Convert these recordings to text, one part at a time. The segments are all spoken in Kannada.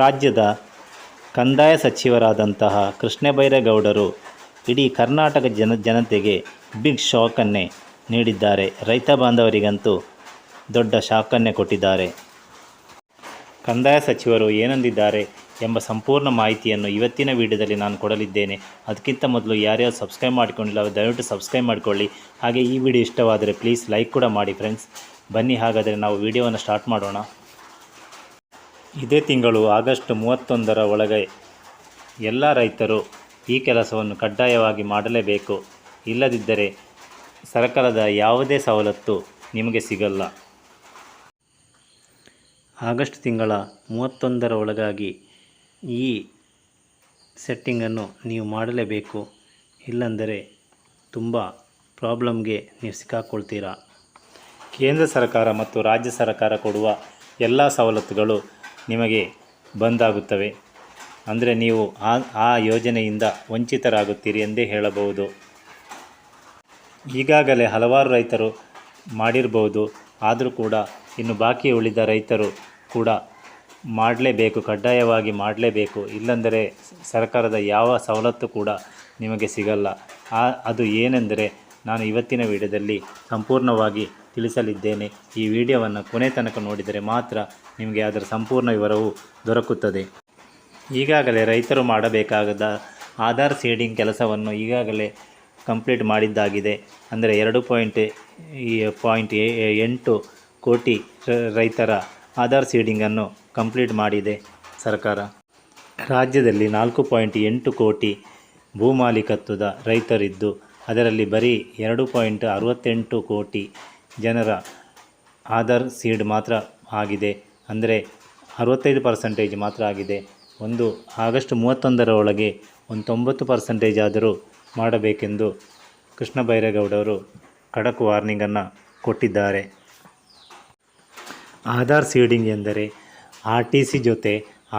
ರಾಜ್ಯದ ಕಂದಾಯ ಸಚಿವರಾದಂತಹ ಕೃಷ್ಣ ಬೈರೇಗೌಡರು ಇಡೀ ಕರ್ನಾಟಕ ಜನ ಜನತೆಗೆ ಬಿಗ್ ಶಾಕನ್ನೇ ನೀಡಿದ್ದಾರೆ. ರೈತ ಬಾಂಧವರಿಗಂತೂ ದೊಡ್ಡ ಶಾಕನ್ನೇ ಕೊಟ್ಟಿದ್ದಾರೆ. ಕಂದಾಯ ಸಚಿವರು ಏನಂದಿದ್ದಾರೆ ಎಂಬ ಸಂಪೂರ್ಣ ಮಾಹಿತಿಯನ್ನು ಇವತ್ತಿನ ವಿಡಿಯೋದಲ್ಲಿ ನಾನು ಕೊಡಲಿದ್ದೇನೆ. ಅದಕ್ಕಿಂತ ಮೊದಲು ಯಾರ್ಯಾರು ಸಬ್ಸ್ಕ್ರೈಬ್ ಮಾಡಿಕೊಂಡಿಲ್ಲ, ದಯವಿಟ್ಟು ಸಬ್ಸ್ಕ್ರೈಬ್ ಮಾಡಿಕೊಳ್ಳಿ. ಹಾಗೆ ಈ ವಿಡಿಯೋ ಇಷ್ಟವಾದರೆ ಪ್ಲೀಸ್ ಲೈಕ್ ಕೂಡ ಮಾಡಿ ಫ್ರೆಂಡ್ಸ್ ಬನ್ನಿ, ಹಾಗಾದರೆ ನಾವು ವಿಡಿಯೋವನ್ನು ಸ್ಟಾರ್ಟ್ ಮಾಡೋಣ. ಇದೇ ತಿಂಗಳು ಆಗಸ್ಟ್ ಮೂವತ್ತೊಂದರ ಒಳಗೆ ಎಲ್ಲ ರೈತರು ಈ ಕೆಲಸವನ್ನು ಕಡ್ಡಾಯವಾಗಿ ಮಾಡಲೇಬೇಕು. ಇಲ್ಲದಿದ್ದರೆ ಸರ್ಕಾರದ ಯಾವುದೇ ಸವಲತ್ತು ನಿಮಗೆ ಸಿಗಲ್ಲ. ಆಗಸ್ಟ್ ತಿಂಗಳ ಮೂವತ್ತೊಂದರ ಒಳಗಾಗಿ ಈ ಸೆಟ್ಟಿಂಗನ್ನು ನೀವು ಮಾಡಲೇಬೇಕು. ಇಲ್ಲಂದರೆ ತುಂಬ ಪ್ರಾಬ್ಲಮ್ಗೆ ನೀವು ಸಿಕ್ಕಾಕ್ಕೊಳ್ತೀರಾ ಕೇಂದ್ರ ಸರ್ಕಾರ ಮತ್ತು ರಾಜ್ಯ ಸರ್ಕಾರ ಕೊಡುವ ಎಲ್ಲ ಸವಲತ್ತುಗಳು ನಿಮಗೆ ಬಂದಾಗುತ್ತವೆ. ಅಂದರೆ ನೀವು ಆ ಆ ಯೋಜನೆಯಿಂದ ವಂಚಿತರಾಗುತ್ತೀರಿ ಎಂದೇ ಹೇಳಬಹುದು. ಈಗಾಗಲೇ ಹಲವಾರು ರೈತರು ಮಾಡಿರಬಹುದು ಆದರೂ ಕೂಡ ಇನ್ನು ಬಾಕಿ ಉಳಿದ ರೈತರು ಕೂಡ ಮಾಡಲೇಬೇಕು, ಕಡ್ಡಾಯವಾಗಿ ಮಾಡಲೇಬೇಕು. ಇಲ್ಲಂದರೆ ಸರ್ಕಾರದ ಯಾವ ಸವಲತ್ತು ಕೂಡ ನಿಮಗೆ ಸಿಗಲ್ಲ. ಆ, ಅದು ಏನೆಂದರೆ ನಾನು ಇವತ್ತಿನ ವಿಡಿಯೋದಲ್ಲಿ ಸಂಪೂರ್ಣವಾಗಿ ತಿಳಿಸಲಿದ್ದೇನೆ. ಈ ವಿಡಿಯೋವನ್ನು ಕೊನೆ ತನಕ ನೋಡಿದರೆ ಮಾತ್ರ ನಿಮಗೆ ಅದರ ಸಂಪೂರ್ಣ ವಿವರವು ದೊರಕುತ್ತದೆ. ಈಗಾಗಲೇ ರೈತರು ಮಾಡಬೇಕಾದ ಆಧಾರ್ ಸೀಡಿಂಗ್ ಕೆಲಸವನ್ನು ಈಗಾಗಲೇ ಕಂಪ್ಲೀಟ್ ಮಾಡಿದ್ದಾಗಿದೆ. ಅಂದರೆ ಎರಡು ಪಾಯಿಂಟ್ ಪಾಯಿಂಟ್ ಎಂಟು ಕೋಟಿ ರೈತರ ಆಧಾರ್ ಸೀಡಿಂಗನ್ನು ಕಂಪ್ಲೀಟ್ ಮಾಡಿದೆ ಸರ್ಕಾರ. ರಾಜ್ಯದಲ್ಲಿ ನಾಲ್ಕು ಪಾಯಿಂಟ್ ಎಂಟು ಕೋಟಿ ಭೂಮಾಲೀಕತ್ವದ ರೈತರಿದ್ದು ಅದರಲ್ಲಿ ಬರೀ ಎರಡು ಪಾಯಿಂಟ್ ಅರವತ್ತೆಂಟು ಕೋಟಿ ಜನರ ಆಧಾರ್ ಸೀಡ್ ಮಾತ್ರ ಆಗಿದೆ. ಅಂದರೆ ಅರವತ್ತೈದು ಪರ್ಸೆಂಟೇಜ್ ಮಾತ್ರ ಆಗಿದೆ. ಒಂದು ಆಗಸ್ಟ್ ಮೂವತ್ತೊಂದರ ಒಳಗೆ ಒಂದು ತೊಂಬತ್ತು ಪರ್ಸೆಂಟೇಜ್ ಆದರೂ ಮಾಡಬೇಕೆಂದು ಕೃಷ್ಣ ಬೈರೇಗೌಡರು ಖಡಕ್ ವಾರ್ನಿಂಗನ್ನು ಕೊಟ್ಟಿದ್ದಾರೆ. ಆಧಾರ್ ಸೀಡಿಂಗ್ ಎಂದರೆ ಆರ್ ಟಿ ಸಿ ಜೊತೆ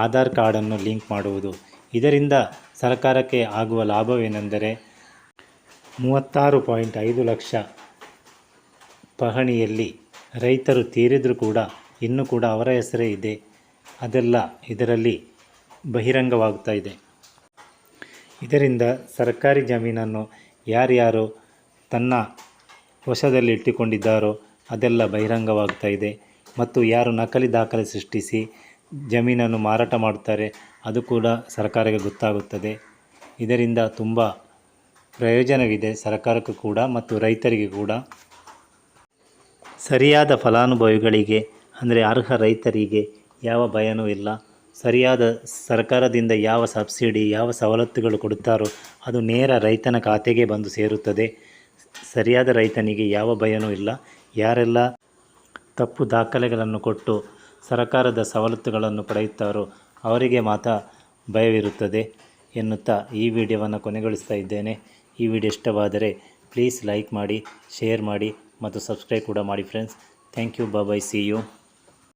ಆಧಾರ್ ಕಾರ್ಡನ್ನು ಲಿಂಕ್ ಮಾಡುವುದು. ಇದರಿಂದ ಸರ್ಕಾರಕ್ಕೆ ಆಗುವ ಲಾಭವೇನೆಂದರೆ ಮೂವತ್ತಾರು ಪಾಯಿಂಟ್ ಐದು ಲಕ್ಷ ಪಹಣಿಯಲ್ಲಿ ರೈತರು ತೀರಿದರೂ ಕೂಡ, ಇನ್ನೂ ಕೂಡ ಅವರ ಹೆಸರೇ ಇದೆ. ಅದೆಲ್ಲ ಇದರಲ್ಲಿ ಬಹಿರಂಗವಾಗ್ತಾ ಇದೆ. ಇದರಿಂದ ಸರ್ಕಾರಿ ಜಮೀನನ್ನು ಯಾರ್ಯಾರು ತನ್ನ ವಶದಲ್ಲಿ ಇಟ್ಟುಕೊಂಡಿದ್ದಾರೋ ಅದೆಲ್ಲ ಬಹಿರಂಗವಾಗ್ತಾ ಇದೆ. ಮತ್ತು ಯಾರು ನಕಲಿ ದಾಖಲೆ ಸೃಷ್ಟಿಸಿ ಜಮೀನನ್ನು ಮಾರಾಟ ಮಾಡುತ್ತಾರೆ, ಅದು ಕೂಡ ಸರ್ಕಾರಕ್ಕೆ ಗೊತ್ತಾಗುತ್ತದೆ. ಇದರಿಂದ ತುಂಬ ಪ್ರಯೋಜನವಿದೆ ಸರ್ಕಾರಕ್ಕೂ ಕೂಡ ಮತ್ತು ರೈತರಿಗೆ ಕೂಡ. ಸರಿಯಾದ ಫಲಾನುಭವಿಗಳಿಗೆ, ಅಂದರೆ ಅರ್ಹ ರೈತರಿಗೆ ಯಾವ ಭಯನೂ ಇಲ್ಲ. ಸರಿಯಾದ ಸರ್ಕಾರದಿಂದ ಯಾವ ಸಬ್ಸಿಡಿ, ಯಾವ ಸವಲತ್ತುಗಳು ಕೊಡುತ್ತಾರೋ ಅದು ನೇರ ರೈತನ ಖಾತೆಗೆ ಬಂದು ಸೇರುತ್ತದೆ. ಸರಿಯಾದ ರೈತನಿಗೆ ಯಾವ ಭಯನೂ ಇಲ್ಲ. ಯಾರೆಲ್ಲ ತಪ್ಪು ದಾಖಲೆಗಳನ್ನು ಕೊಟ್ಟು ಸರ್ಕಾರದ ಸವಲತ್ತುಗಳನ್ನು ಪಡೆಯುತ್ತಾರೋ ಅವರಿಗೆ ಮಾತ್ರ ಭಯವಿರುತ್ತದೆ ಎನ್ನುತ್ತಾ ಈ ವಿಡಿಯೋವನ್ನು ಕೊನೆಗೊಳಿಸ್ತಾ ಇದ್ದೇನೆ. ಈ ವಿಡಿಯೋ ಇಷ್ಟವಾದರೆ ಪ್ಲೀಸ್ ಲೈಕ್ ಮಾಡಿ ಶೇರ್ ಮಾಡಿ ಮತ್ತು ಸಬ್ಸ್ಕ್ರೈಬ್ ಕೂಡ ಮಾಡಿ friends thank you bye bye see you